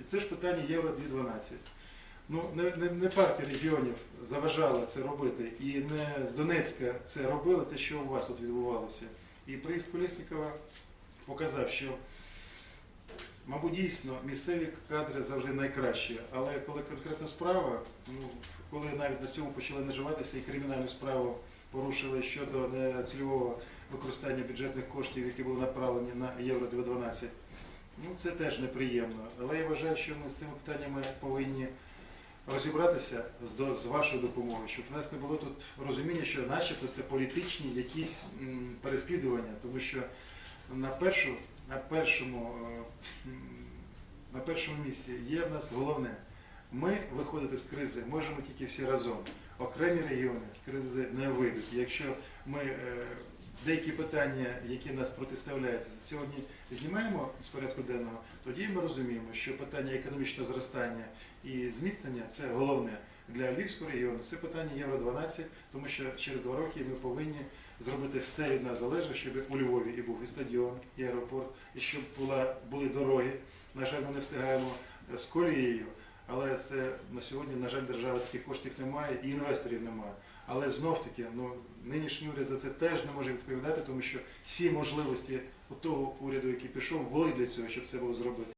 І це ж питання Євро 2012. Ну, не, не, не партія регіонів заважала це робити, і не з Донецька це робили, те, що у вас тут відбувалося. І приїзд Колєснікова показав, що, мабуть, дійсно місцеві кадри завжди найкращі. Але коли конкретна справа, ну, коли навіть на цьому почали наживатися і кримінальну справу порушили щодо нецільового використання бюджетних коштів, які були направлені на Євро 2012, ну це теж неприємно. Але я вважаю, що ми з цими питаннями повинні розібратися з, вашою допомогою, щоб в нас не було тут розуміння, що начебто це політичні якісь переслідування, тому що на, першу, на, першому, е, на першому місці є в нас головне. Ми виходити з кризи можемо тільки всі разом. Окремі регіони з кризи не вийдуть. Якщо ми е, деякі питання, які нас протиставляють, сьогодні знімаємо з порядку денного, тоді ми розуміємо, що питання економічного зростання і зміцнення це головне для Львівського регіону. Це питання Євро 12, тому що через два роки ми повинні зробити все від нас залежне, щоб у Львові і був і стадіон, і аеропорт, і щоб була, були дороги. На жаль, ми не встигаємо з колією. Але це на сьогодні, на жаль, держава таких коштів немає і інвесторів немає. Але знов таки, ну нинішній уряд за це теж не може відповідати, тому що всі можливості у того уряду, який пішов, були для цього, щоб це було зробити.